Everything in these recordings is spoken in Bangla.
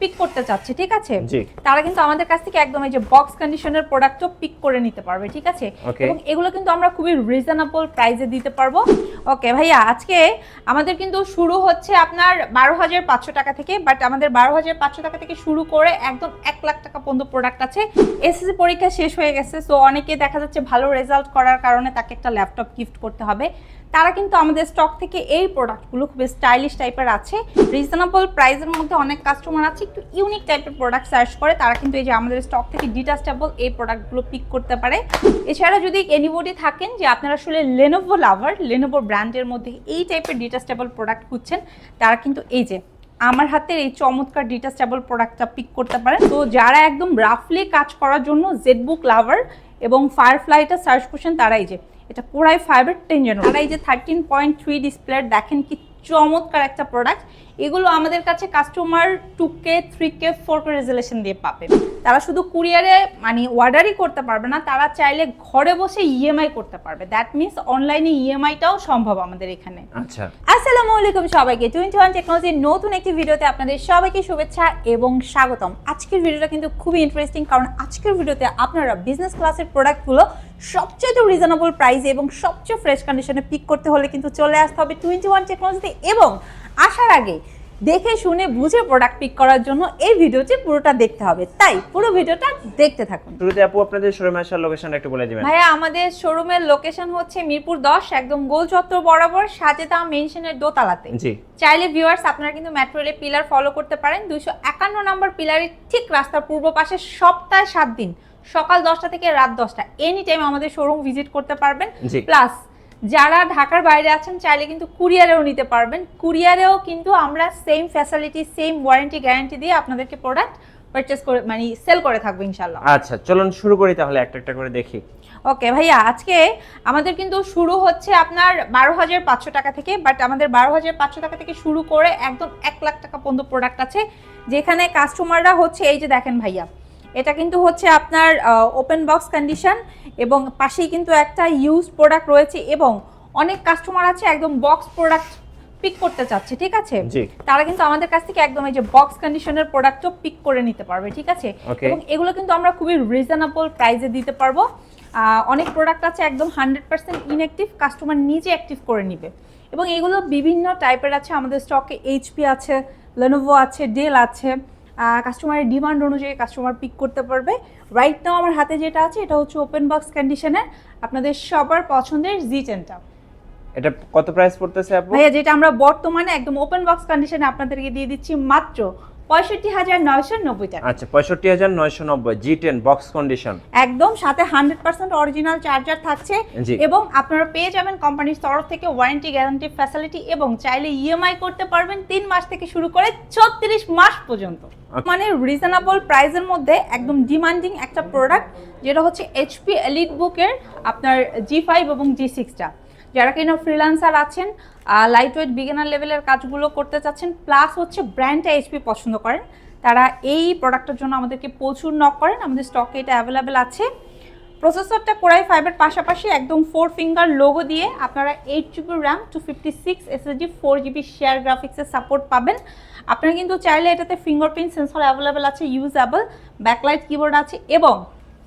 পিক করতে চাচ্ছে ঠিক আছে? তারা কিন্তু আমাদের কাছ থেকে একদম এই যে বক্স কন্ডিশনের প্রোডাক্টও পিক করে নিতে পারবে ঠিক আছে? এবং এগুলো কিন্তু আমরা খুবই রিজনেবল প্রাইসে দিতে পারব। ওকে ভাইয়া আজকে আমাদের কিন্তু শুরু হচ্ছে আপনার বারো হাজার পাঁচশো টাকা থেকে বাট আমাদের বারো হাজার পাঁচশো টাকা থেকে শুরু করে একদম এক লাখ টাকা পর্যন্ত প্রোডাক্ট আছে। এসএসসি পরীক্ষা শেষ হয়ে গেছে সো অনেকে দেখা যাচ্ছে ভালো রেজাল্ট করার কারণে তাকে একটা ল্যাপটপ গিফট করতে হবে। তারা কিন্তু আমাদের স্টক থেকে এই প্রোডাক্টগুলো খুব স্টাইলিশ টাইপের আছে। রিজনেবল প্রাইসের মধ্যে অনেক কাস্টমার আছে, একটু ইউনিক টাইপের প্রোডাক্ট সার্চ করে, তারা কিন্তু এই যে আমাদের স্টক থেকে ডিটাচেবল এই প্রোডাক্টগুলো পিক করতে পারে। এছাড়া যদি এনিবডি থাকেন যে আপনারা আসলে লেনোভো লাভার লেনোভো ব্র্যান্ডের মধ্যে এই টাইপের ডিটাচেবল প্রোডাক্ট খুঁজছেন, তারা কিন্তু এই যে আমার হাতের এই চমৎকার ডিটাচেবল প্রোডাক্টটা পিক করতে পারেন। তো যারা একদম রাফলি কাজ করার জন্য জেটবুক লাভার এবং ফায়ারফ্লাইটা সার্চ করছেন, তারা এই যে এটা কোরাই ফাইবার টেন জেন তারা এই যে থার্টিন পয়েন্ট থ্রি ডিসপ্লে দেখেন কি চমৎকার একটা প্রোডাক্ট এগুলো আমাদের কাছে customer two K three K four K resolution দিয়ে পাবে। তারা শুধু কুরিয়ারে মানে অর্ডারই করতে পারবে না তারা চাইলে ঘরে বসে ইএমআই করতে পারবে। দ্যাট মিনস অনলাইনে ইএমআইটাও সম্ভব আমাদের এখানে। আচ্ছা। আসসালামু আলাইকুম সবাইকে। টোয়েন্টি ওয়ান টেকনোলজির নতুন একটি ভিডিওতে আপনাদের সবাইকে শুভেচ্ছা এবং স্বাগতম। আজকের ভিডিওটা কিন্তু খুবই ইন্টারেস্টিং কারণ আজকের ভিডিওতে আপনারা বিজনেস ক্লাসের প্রোডাক্টগুলো সবচেয়ে রিজনেবল প্রাইসে এবং সবচেয়ে ফ্রেশ কন্ডিশনে পিক করতে হলে কিন্তু চলে আসতে হবে টোয়েন্টি ওয়ান টেকনোলজিতে এবং আসার আগে দেখে শুনে বুঝে প্রোডাক্ট পিক করার জন্য এই ভিডিওটি পুরোটা দেখতে হবে। তাই পুরো ভিডিওটা দেখতে থাকুন। শুরুতে আপু আপনাদের শোরুমে আসার লোকেশন একটু বলে দিবেন। ভাইয়া আমাদের শোরুমের লোকেশন হচ্ছে মিরপুর দশ একদম গোল চত্বর বরাবর সাজেদা মেনশনের দোতলাতে। জি। চাইলে ভিউয়ার্স আপনারা কিন্তু মেট্রো রেলে পিলার ফলো করতে পারেন। দুইশো একান্ন নম্বর পিলারের ঠিক রাস্তার পূর্ব পাশে সপ্তাহে সাত দিন। সকাল দশটা থেকে রাত দশটা। এনি টাইম আমাদের শোরুম ভিজিট করতে পারবেন। প্লাস যারা ঢাকার বাইরে আছেন চাইলে কিন্তু কুরিয়ারেও নিতে পারবেন। কুরিয়ারেও কিন্তু আমরা same facility same warranty guarantee দিয়ে আপনাদেরকে প্রোডাক্ট পারচেস করে মানে সেল করে থাকব ইনশাল্লাহ আচ্ছা চলুন শুরু করি তাহলে একটা একটা করে দেখি। ওকে ভাইয়া আজকে আমাদের কিন্তু শুরু হচ্ছে আপনার বারো হাজার পাঁচশো টাকা থেকে বাট আমাদের বারো হাজার পাঁচশো টাকা থেকে শুরু করে একদম এক লাখ টাকা পর্যন্ত প্রোডাক্ট আছে যেখানে কাস্টমাররা হচ্ছে এই যে দেখেন ভাইয়া এটা কিন্তু হচ্ছে আপনার ওপেন বক্স কন্ডিশন এবং পাশেই কিন্তু একটা ইউজ প্রোডাক্ট রয়েছে এবং অনেক কাস্টমার আছে একদম বক্স প্রোডাক্ট পিক করতে চাচ্ছে ঠিক আছে? তারা কিন্তু আমাদের কাছ থেকে একদম এই যে বক্স কন্ডিশনের প্রোডাক্টও পিক করে নিতে পারবে ঠিক আছে? এবং এগুলো কিন্তু আমরা খুবই রিজনেবল প্রাইসে দিতে পারব। আহ, অনেক প্রোডাক্ট আছে একদম হান্ড্রেড পার্সেন্ট ইনঅ্যাক্টিভ কাস্টমার নিজে অ্যাক্টিভ করে নিবে। এবং এগুলো বিভিন্ন টাইপের আছে আমাদের স্টকে এইচপি আছে লেনোভো আছে ডেল আছে। কাস্টমারের ডিমান্ড অনুযায়ী কাস্টমার পিক করতে পারবে। রাইট নাও আমার হাতে যেটা আছে এটা হচ্ছে ওপেন বক্স কন্ডিশনের আপনাদের সবার পছন্দের জি টেনটা এটা কত প্রাইস পড়তেছে আপু? ভাইয়া যেটা আমরা বর্তমানে একদম ওপেন বক্স কন্ডিশনে আপনাদেরকে দিয়ে দিচ্ছি মাত্র পঁয়ষট্টি হাজার নয়শো নব্বই টাকা। আচ্ছা পঁয়ষট্টি হাজার নয়শো নব্বই জি টেন বক্স কন্ডিশন একদম সাথে হান্ড্রেড পার্সেন্ট অরিজিনাল চার্জার থাকছে এবং আপনারা পেয়ে যাবেন কোম্পানির তরফ থেকে ওয়ারেন্টি গ্যারান্টি ফ্যাসিলিটি এবং চাইলে ইএমআই করতে পারবেন তিন মাস থেকে শুরু করে ছত্রিশ মাস পর্যন্ত। মানে রিজনেবল প্রাইসের মধ্যে একদম ডিমান্ডিং একটা প্রোডাক্ট যেটা হচ্ছে এইচপি এলিট বুকের আপনার জি ফাইভ এবং জি সিক্সটা যারা কিনা ফ্রিল্যান্সার আছেন লাইট ওয়েট বিগিনার লেভেলের কাজগুলো করতে চাচ্ছেন প্লাস হচ্ছে ব্র্যান্ডটা এইচপি পছন্দ করেন, তারা এই প্রোডাক্টের জন্য আমাদেরকে প্রচুর নক করেন, আমাদের স্টকে এটা অ্যাভেলেবেল আছে। প্রসেসরটা কোরাই ফাইভের পাশাপাশি একদম ফোর ফিঙ্গার লোগো দিয়ে আপনারা eight GB RAM two fifty six SSD four GB share গ্রাফিক্সের সাপোর্ট পাবেন। আপনারা কিন্তু চাইলে এটাতে ফিঙ্গারপ্রিন্ট সেন্সর অ্যাভেলেবেল আছে ইউজেবল ব্যাকলাইট কিবোর্ড আছে এবং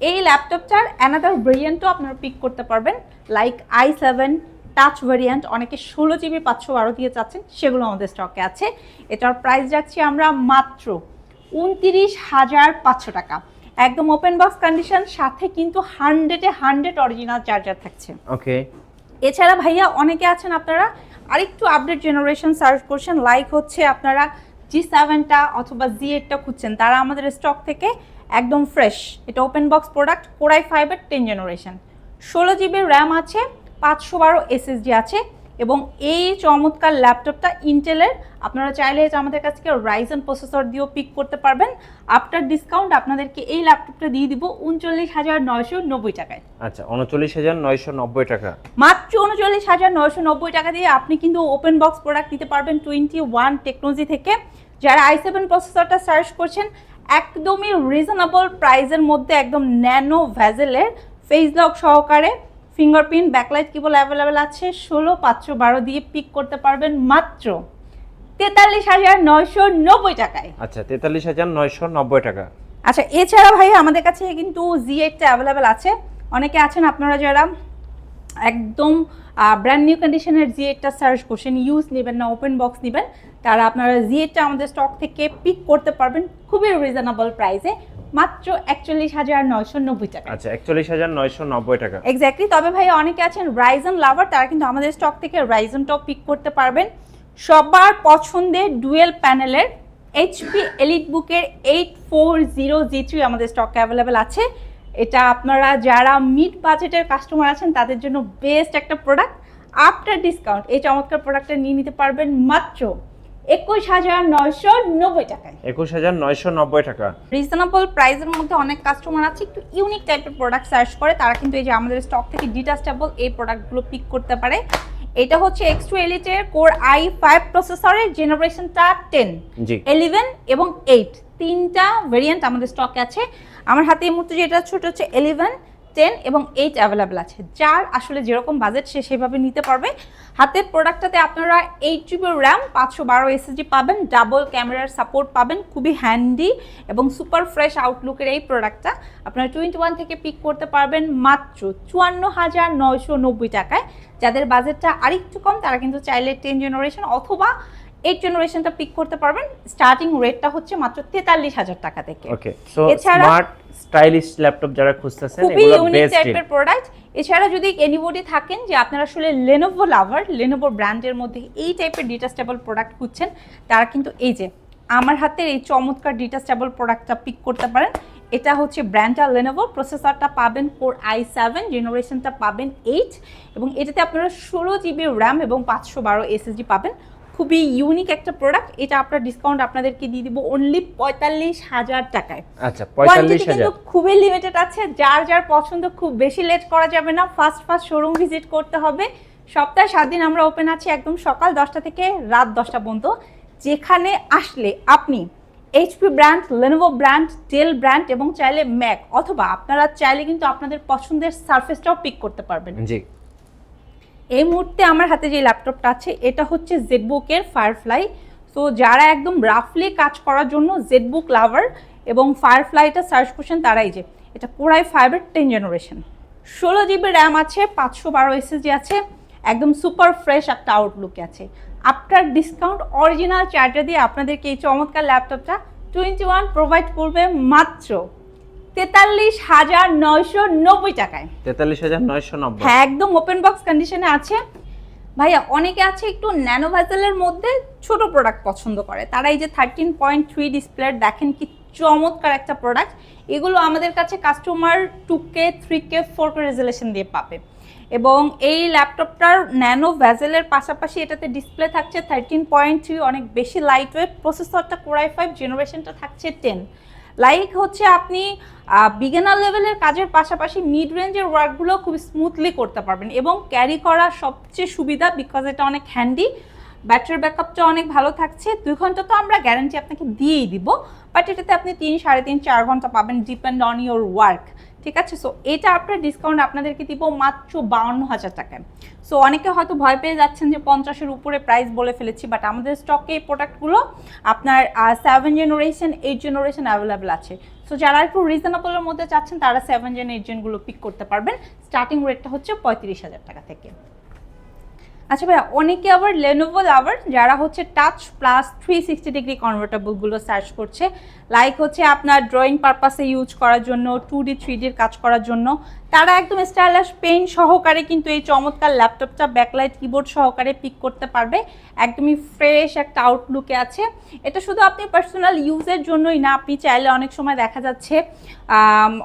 এই ল্যাপটপটার অ্যানাদার ভেরিয়েন্টও আপনারা পিক করতে পারবেন like I seven touch variant অনেকে ষোলো জিবি পাঁচশো বারো দিয়ে চাচ্ছেন সেগুলো আমাদের স্টকে আছে। এটার প্রাইস যাচ্ছি আমরা মাত্র উনতিরিশ হাজার পাঁচশো টাকা। একদম ওপেন বক্স কন্ডিশন সাথে কিন্তু হান্ড্রেডে হান্ড্রেড অরিজিনাল চার্জার থাকছে। ওকে এছাড়া ভাইয়া অনেকে আছেন আপনারা আরেকটু আপডেট জেনারেশন সার্চ করছেন লাইক হচ্ছে আপনারা জি সেভেনটা অথবা জি এইটটা খুঁজছেন তারা আমাদের স্টক থেকে একদম ফ্রেশ এটা open box product core i ফাইভের টেন জেনারেশন ষোলো জিবি র্যাম আছে পাঁচশো বারো এসএসডি আছে এবং এই চমৎকার ল্যাপটপটা ইন্টেলের আপনারা চাইলে আমাদের কাছ থেকে রাইজেন প্রসেসর দিয়েও পিক করতে পারবেন। আফটার ডিসকাউন্ট আপনাদেরকে এই ল্যাপটপটা দিয়ে দিব উনচল্লিশ হাজার নয়শো নব্বই টাকায়। আচ্ছা উনচল্লিশ হাজার নয়শো নব্বই টাকা। মাত্র উনচল্লিশ হাজার নয়শো নব্বই টাকা দিয়ে আপনি কিন্তু ওপেন বক্স প্রোডাক্ট নিতে পারবেন টোয়েন্টি ওয়ান টেকনোলজি থেকে। যারা আই সেভেন প্রসেসরটা সার্চ করছেন একদমই রিজনেবল প্রাইসের মধ্যে একদম ন্যানো ভ্যাজেলের ফেস লক সহকারে ফিঙ্গারপ্রিন্ট ব্যাকলাইট কিবল অ্যাভেলেবেল আছে। ষোলো পাঁচশো বারো দিয়ে পিক করতে পারবেন মাত্র তেতাল্লিশ হাজার নয়শো নব্বই টাকায়। আচ্ছা তেতাল্লিশ হাজার নয়শো নব্বই টাকা। আচ্ছা এছাড়া ভাই আমাদের কাছে কিন্তু জি এইটটা অ্যাভেলেবেল আছে। অনেকে আছেন আপনারা যারা একদম ব্র্যান্ড নিউ কন্ডিশনের জি এইটটা সার্চ করছেন ইউজ নেবেন না ওপেন বক্স নেবেন তারা আপনারা জি এইটটা আমাদের স্টক থেকে পিক করতে পারবেন খুবই রিজনেবল প্রাইসে মাত্র একচল্লিশ হাজার নয়শো নব্বই টাকা। আচ্ছা একচল্লিশ হাজার নয়শো নব্বই টাকা। এক্স্যাক্টলি তবে ভাই অনেকে আছেন রাইজন লাভার তারা কিন্তু আমাদের স্টক থেকে রাইজনটাও পিক করতে পারবেন। সবার পছন্দের ডুয়েল প্যানেলের এইচপি এলিট বুকের eight four zero G three আমাদের স্টক অ্যাভেলেবেল আছে। এটা আপনারা যারা মিড বাজেটের কাস্টমার আছেন তাদের জন্য বেস্ট একটা প্রোডাক্ট আফটার ডিসকাউন্ট এই চমৎকার প্রোডাক্টটা নিয়ে নিতে পারবেন মাত্র একুশ হাজার নয়শো নব্বই টাকায়। একুশ হাজার নয়শো নব্বই টাকা। রিজনেবল প্রাইসের মধ্যে অনেক কাস্টমার আছে একটু ইউনিক টাইপের প্রোডাক্ট সার্চ করে তারা কিন্তু এই যে আমাদের স্টক থেকে ডিটাচেবল এই প্রোডাক্টগুলো পিক করতে পারে। এটা হচ্ছে এক্স টু এলিটের কোর আই ফাইভ প্রসেসরের জেনারেশনটা টেন এলিভেন এবং এইট তিনটা ভেরিয়েন্ট আমাদের স্টকে আছে। আমার হাতে এই মুহূর্তে যেটা ছোট হচ্ছে এলিভেন টেন এবং এইট অ্যাভেলেবেল আছে। যার আসলে যেরকম বাজেট সে সেভাবে নিতে পারবে। হাতের প্রোডাক্টটাতে আপনারা এইট জিবি র্যাম পাঁচশো বারো এসএসডি পাবেন ডাবল ক্যামেরার সাপোর্ট পাবেন খুবই হ্যান্ডি এবং সুপার ফ্রেশ আউটলুকের এই প্রোডাক্টটা আপনারা টোয়েন্টি ওয়ান থেকে পিক করতে পারবেন মাত্র চুয়ান্ন হাজার নয়শো নব্বই টাকায়। যাদের বাজেটটা আরেকটু কম তারা কিন্তু চাইলে টেন জেনারেশন অথবা এইট জেনারেশনটা পিক করতে পারবেন। স্টার্টিং রেটটা হচ্ছে মাত্র তেতাল্লিশ হাজার টাকা থেকে। এছাড়া- স্টাইলিশ ল্যাপটপ যারা খুঁজতেছেন খুবই ইউনিক টাইপের প্রোডাক্ট এছাড়া যদি এনিবডি থাকেন যে আপনারা আসলে লেনোভো লাভার লেনোভো ব্র্যান্ডের মধ্যে এই টাইপের ডিটাচেবল প্রোডাক্ট খুঁজছেন, তারা কিন্তু এই যে, আমার হাতের এই চমৎকার ডিটাচেবল প্রোডাক্টটা পিক করতে পারেন। এটা হচ্ছে ব্র্যান্ডটা লেনোভো প্রসেসরটা পাবেন ফোর আই সেভেন জেনারেশনটা পাবেন এইট এবং এটাতে আপনারা ষোলো জিবি র্যাম এবং পাঁচশো বারো এসএসডি পাবেন। খুবই ইউনিক একটা প্রোডাক্ট এটা আপনার ডিসকাউন্ট আপনাদেরকে দিয়ে দিব অনলি পঁয়তাল্লিশ হাজার টাকায়। আচ্ছা পঁয়তাল্লিশ হাজার। খুবই লিমিটেড আছে যার যার পছন্দ খুব বেশি লেট করা যাবে না ফার্স্ট ফার্স্ট শোরুম ভিজিট করতে হবে। সপ্তাহে সাত দিন আমরা ওপেন আছি একদম সকাল দশটা থেকে রাত দশটা পর্যন্ত। যেখানে আসলে আপনি HP brand Lenovo brand Dell brand এবং চাইলে ম্যাক অথবা আপনারা চাইলে কিন্তু আপনাদের পছন্দের সার্ফেসটাও পিক করতে পারবেন। জি। এই মুহূর্তে আমার হাতে যে ল্যাপটপটা আছে, এটা হচ্ছে জেডবুকের ফায়ারফ্লাই সো যারা একদম রাফলি কাজ করার জন্য জেডবুক লাভার এবং ফায়ারফ্লাইটা সার্চ করছেন, তারাই যে, এটা কোরাই ফাইভের টেন জেনারেশন ষোলো জিবি র্যাম আছে, পাঁচশো বারো এসএসডি আছে, একদম সুপার ফ্রেশ একটা আউটলুকে আছে। আফটার ডিসকাউন্ট অরিজিনাল চার্জার দিয়ে আপনাদেরকে এই চমৎকার ল্যাপটপটা টোয়েন্টি ওয়ান প্রোভাইড করবে মাত্র তেতাল্লিশ হাজার নয়শো নব্বই টাকায়। তেতাল্লিশ হাজার নয়শো নব্বই। হ্যাঁ একদম ওপেন বক্স কন্ডিশনে আছে। ভাইয়া অনেকে আছে একটু ন্যানো ভেজেলের মধ্যে ছোট প্রোডাক্ট পছন্দ করে। তারা এই যে থার্টিন পয়েন্ট থ্রি ডিসপ্লে দেখেন কি চমৎকার একটা প্রোডাক্ট এগুলো আমাদের কাছে customer two K three K four K resolution দিয়ে পাবে। এবং এই ল্যাপটপটার ন্যানো ভ্যাজেলের পাশাপাশি এটাতে ডিসপ্লে থাকছে থার্টিন পয়েন্ট থ্রি অনেক বেশি লাইট ওয়েট প্রসেসরটা কোরাই ফাইভ জেনারেশনটা থাকছে টেন লাইক হচ্ছে আপনি বিগিনার লেভেলের কাজের পাশাপাশি মিড রেঞ্জের ওয়ার্কগুলো খুব স্মুথলি করতে পারবেন এবং ক্যারি করা সবচেয়ে সুবিধা বিকজ এটা অনেক হ্যান্ডি ব্যাটারি ব্যাকআপটা অনেক ভালো থাকছে। দুই ঘণ্টা তো আমরা গ্যারান্টি আপনাকে দিয়েই দিব বাট এটাতে আপনি তিন, সাড়ে তিন, চার ঘণ্টা পাবেন ডিপেন্ড অন ইউর ওয়ার্ক ঠিক আছে? সো এটা আপনার ডিসকাউন্ট আপনাদেরকে দিব মাত্র বাউন্ন হাজার টাকায়। সো অনেকে হয়তো ভয় পেয়ে যাচ্ছেন যে পঞ্চাশের উপরে প্রাইস বলে ফেলেছি বাট আমাদের স্টকে এই প্রোডাক্টগুলো আপনার seven generation eight generation available আছে। সো যারা একটু রিজনেবলের মধ্যে চাচ্ছেন, তারা সেভেন জেন এইট জেনগুলো পিক করতে পারবেন। স্টার্টিং রেটটা হচ্ছে পঁয়ত্রিশ হাজার টাকা থেকে। আচ্ছা ভাইয়া, অনেকে আবার লেনোভো লাভার যারা হচ্ছে touch plus three sixty degree কনভার্টেবলগুলো search করছে লাইক হচ্ছে আপনার ড্রয়িং পারপাসে ইউজ করার জন্য টু ডি থ্রি ডির কাজ করার জন্য তারা একদম স্টাইলাস পেন সহকারে কিন্তু এই চমৎকার ল্যাপটপটা ব্যাকলাইট কিবোর্ড সহকারে পিক করতে পারবে। একদমই ফ্রেশ একটা আউটলুকে আছে। এটা শুধু আপনি পার্সোনাল ইউজের জন্যই না, আপনি চাইলে অনেক সময় দেখা যাচ্ছে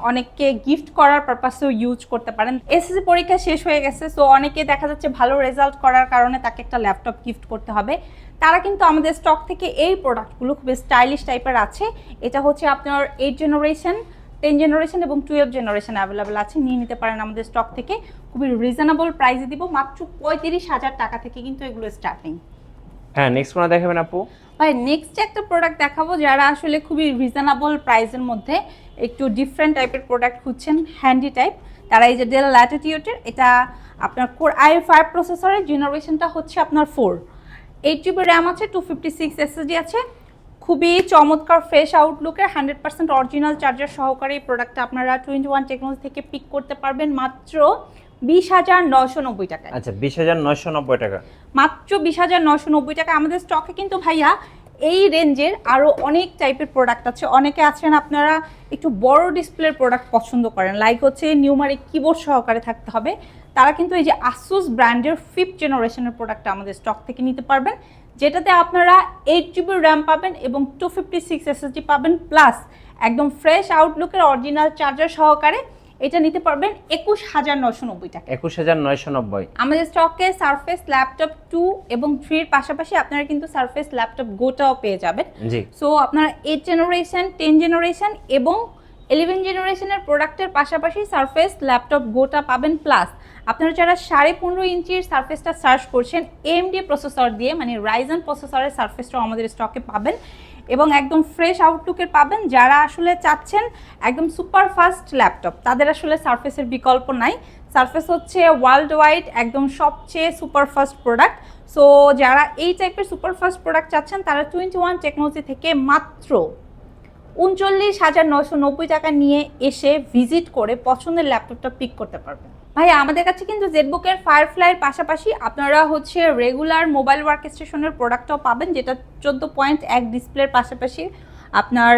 অনেককে গিফট করার পারপাসেও ইউজ করতে পারেন। এসএসসি পরীক্ষা শেষ হয়ে গেছে সো অনেকে দেখা যাচ্ছে ভালো রেজাল্ট করার কারণে তাকে একটা ল্যাপটপ গিফট করতে হবে। তারা কিন্তু আমাদের স্টক থেকে এই প্রোডাক্টগুলো খুব স্টাইলিশ টাইপের আছে। এটা হচ্ছে আপনার এইট জেনারেশন টেন জেনারেশন এবং টুয়েলভ জেনারেশন অ্যাভেলেবেল আছে নিয়ে নিতে পারেন আমাদের স্টক থেকে। খুবই রিজনেবল প্রাইসে দিব মাত্র পঁয়ত্রিশ হাজার টাকা থেকে কিন্তু এগুলো স্টার্টিং হ্যাঁ নেক্সট কোনো দেখাবেন আপু? ভাই নেক্সট একটা প্রোডাক্ট দেখাবো যারা আসলে খুবই রিজনেবল প্রাইসের মধ্যে একটু ডিফারেন্ট টাইপের প্রোডাক্ট খুঁজছেন হ্যান্ডি টাইপ তারা এই যে ডেল ল্যাটিটিউডের এটা আপনার কোর আই ফাইভ প্রসেসরের জেনারেশনটা হচ্ছে আপনার ফোর এইট জিবি র্যাম আছে টু ফিফটি সিক্স এসএসডি আছে খুবই চমৎকার ফ্রেশ আউটলুকের হান্ড্রেড পার্সেন্ট অরিজিনাল চার্জার সহকারে এই প্রোডাক্টটা আপনারা টোয়েন্টি ওয়ান টেকনোলজি থেকে পিক করতে পারবেন। মাত্র বিশ হাজার নশো নব্বই টাকায়। আচ্ছা বিশ হাজার নশো নব্বই টাকা। মাত্র বিশ হাজার নশো নব্বই টাকা। আমাদের স্টকে কিন্তু ভাইয়া এই রেঞ্জের আরও অনেক টাইপের প্রোডাক্ট আছে। অনেকে আছেন আপনারা একটু বড় ডিসপ্লের প্রোডাক্ট পছন্দ করেন লাইক হচ্ছে নিউমারিক কিবোর্ড সহকারে থাকতে হবে। তারা কিন্তু এই যে আসুস ব্র্যান্ডের ফিফথ জেনারেশনের প্রোডাক্টটা আমাদের স্টক থেকে নিতে পারবেন। যেটাতে আপনারা এইট জিবি র্যাম পাবেন এবং টু ফিফটি সিক্স এসএসডি পাবেন প্লাস একদম ফ্রেশ আউটলুকের অরিজিনাল চার্জার সহকারে এটা নিতে পারবেন একুশ হাজার নয়শো নব্বই টাকা একুশ হাজার নয়শো নব্বই। আমাদের স্টকে সারফেস ল্যাপটপ টু এবং থ্রির পাশাপাশি আপনারা কিন্তু সারফেস ল্যাপটপ গোটাও পেয়ে যাবেন। জি। সো আপনারা এইট জেনারেশন টেন জেনারেশন এবং ইলেভেন জেনারেশনের প্রোডাক্টের পাশাপাশি সারফেস ল্যাপটপ গোটা পাবেন প্লাস আপনারা যারা সাড়ে পনেরো ইঞ্চির সারফেসটা সার্চ করছেন এমডি প্রসেসর দিয়ে মানে রাইজন প্রসেসরের সারফেসটাও আমাদের স্টকে পাবেন। এবং একদম ফ্রেশ আউটলুকের পাবেন যারা আসলে চাচ্ছেন একদম সুপার ফাস্ট ল্যাপটপ তাদের আসলে সারফেসের বিকল্প নাই। সারফেস হচ্ছে ওয়ার্ল্ড ওয়াইড একদম সবচেয়ে সুপার ফাস্ট প্রোডাক্ট সো যারা এই টাইপের সুপার ফাস্ট প্রোডাক্ট চাচ্ছেন, তারা টোয়েন্টি ওয়ান টেকনোলজি থেকে মাত্র উনচল্লিশ হাজার নশো নব্বই টাকা নিয়ে এসে ভিজিট করে পছন্দের ল্যাপটপটা পিক করতে পারবেন। ভাই আমাদের কাছে কিন্তু জেটবুকের ফায়ারফ্লাইয়ের পাশাপাশি আপনারা হচ্ছে রেগুলার মোবাইল ওয়ার্ক স্টেশনের প্রোডাক্টটাও পাবেন, যেটা চোদ্দ পয়েন্ট এক ডিসপ্লের পাশাপাশি আপনার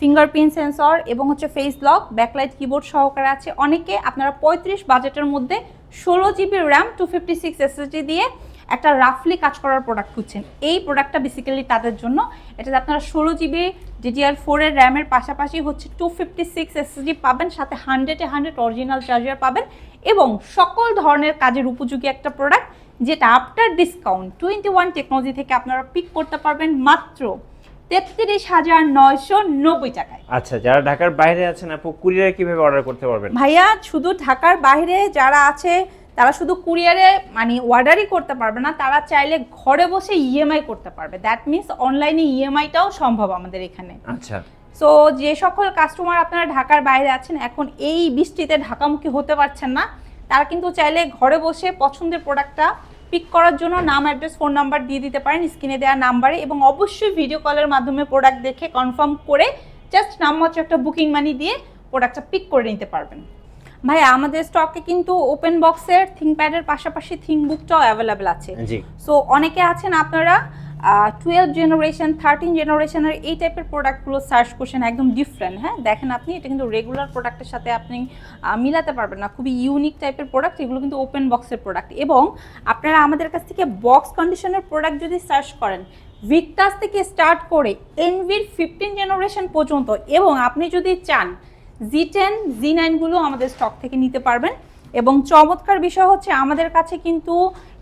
ফিঙ্গারপ্রিন্ট সেন্সর এবং হচ্ছে ফেস লক ব্যাকলাইট কিবোর্ড সহকারে আছে। অনেকে আপনারা পঁয়ত্রিশ বাজেটের মধ্যে ষোলো GB RAM two fifty six SSD দিয়ে একটা রাফলি কাজ করার প্রোডাক্ট খুঁজছেন। এই প্রোডাক্টটা বেসিক্যালি তাদের জন্য। এটাতে আপনারা ষোলো জিবি ডিডিআর ফোরের র্যামের পাশাপাশি হচ্ছে টু ফিফটি সিক্স এসএসডি পাবেন সাথে হান্ড্রেডে হান্ড্রেড অরিজিনাল চার্জার পাবেন এবং সকল ধরনের কাজের উপযোগী একটা প্রোডাক্ট যেটা after discount twenty one technology থেকে আপনারা পিক করতে পারবেন মাত্র তেত্রিশ হাজার নয়শো নব্বই টাকায়। আচ্ছা যারা ঢাকার বাইরে আছেন আপু কুরিয়ারে কীভাবে অর্ডার করতে পারবেন? ভাইয়া শুধু ঢাকার বাইরে যারা আছে তারা শুধু কুরিয়ারে মানে অর্ডারই করতে পারবে না তারা চাইলে ঘরে বসে ইএমআই করতে পারবে। দ্যাট মিনস অনলাইনে ইএমআইটাও সম্ভব আমাদের এখানে। আচ্ছা। সো যে সকল কাস্টমার আপনারা ঢাকার বাইরে আছেন এখন এই বৃষ্টিতে ঢাকামুখী হতে পারছেন না। তারা কিন্তু চাইলে ঘরে বসে পছন্দের প্রোডাক্টটা পিক করার জন্য নাম অ্যাড্রেস ফোন নাম্বার দিয়ে দিতে পারেন স্ক্রিনে দেওয়া নাম্বারে এবং অবশ্যই ভিডিও কলের মাধ্যমে প্রোডাক্ট দেখে কনফার্ম করে জাস্ট নামমাত্র একটা বুকিং মানি দিয়ে প্রোডাক্টটা পিক করে নিতে পারবেন। ভাই আমাদের স্টকে কিন্তু ওপেন বক্সের থিঙ্কপ্যাডের পাশাপাশি থিঙ্কবুকটাও অ্যাভেলেবেল আছে। সো অনেকে আছেন আপনারা টুয়েলভ জেনারেশন থার্টিন জেনারেশনের এই টাইপের প্রোডাক্টগুলো সার্চ করছেন একদম ডিফারেন্ট হ্যাঁ? দেখেন আপনি এটা কিন্তু রেগুলার প্রোডাক্টের সাথে আপনি মিলাতে পারবেন না। খুবই ইউনিক টাইপের প্রোডাক্ট এগুলো কিন্তু ওপেন বক্সের প্রোডাক্ট এবং আপনারা আমাদের কাছ থেকে বক্স কন্ডিশনের প্রোডাক্ট যদি সার্চ করেন ভিকটাস থেকে স্টার্ট করে এনভির ফিফটিন জেনারেশন পর্যন্ত এবং আপনি যদি চান জি টেন জি নাইনগুলো আমাদের স্টক থেকে নিতে পারবেন। এবং চমৎকার বিষয় হচ্ছে আমাদের কাছে কিন্তু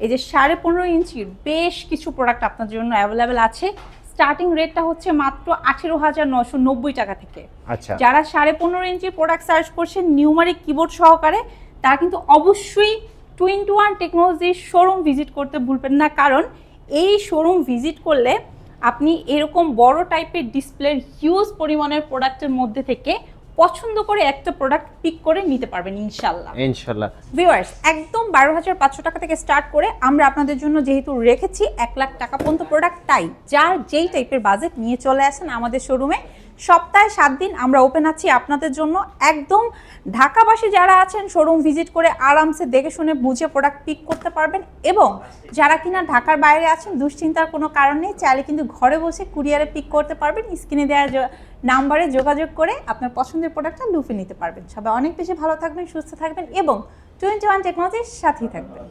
এই যে সাড়ে পনেরো ইঞ্চির বেশ কিছু প্রোডাক্ট আপনার জন্য অ্যাভেলেবেল আছে। স্টার্টিং রেটটা হচ্ছে মাত্র আঠেরো হাজার নশো নব্বই টাকা থেকে। আচ্ছা। যারা সাড়ে পনেরো ইঞ্চির প্রোডাক্ট সার্চ করছেন নিউমারিক কিবোর্ড সহকারে তারা কিন্তু অবশ্যই টোয়েন্টি ওয়ান টেকনোলজির শোরুম ভিজিট করতে ভুলবেন না। কারণ এই শোরুম ভিজিট করলে আপনি এরকম বড় টাইপের ডিসপ্লের হিউজ পরিমাণের প্রোডাক্টের মধ্যে থেকে পছন্দ করে একটা প্রোডাক্ট পিক করে নিতে পারবেন ইনশাল্লাহ। ইনশাল্লাহ। ভিউয়ার্স একদম বারো হাজার পাঁচশো টাকা থেকে স্টার্ট করে আমরা আপনাদের জন্য যেহেতু রেখেছি এক লাখ টাকা পর্যন্ত প্রোডাক্ট তাই যার যেই টাইপের বাজেট নিয়ে চলে আসেন আমাদের শোরুমে সপ্তাহে সাত দিন আমরা ওপেন আছি আপনাদের জন্য। একদম ঢাকাবাসী যারা আছেন শোরুম ভিজিট করে আরামসে দেখে শুনে বুঝে প্রোডাক্ট পিক করতে পারবেন এবং যারা কিনা ঢাকার বাইরে আছেন, দুশ্চিন্তার কোনো কারণ নেই, চাইলে কিন্তু ঘরে বসে কুরিয়ারে পিক করতে পারবেন। স্ক্রিনে দেওয়া নাম্বারে যোগাযোগ করে আপনার পছন্দের প্রোডাক্টটা লুফে নিতে পারবেন। সবাই অনেক বেশি ভালো থাকবেন, সুস্থ থাকবেন এবং টোয়েন্টি ওয়ান টেকনোলজির সাথেই থাকবেন।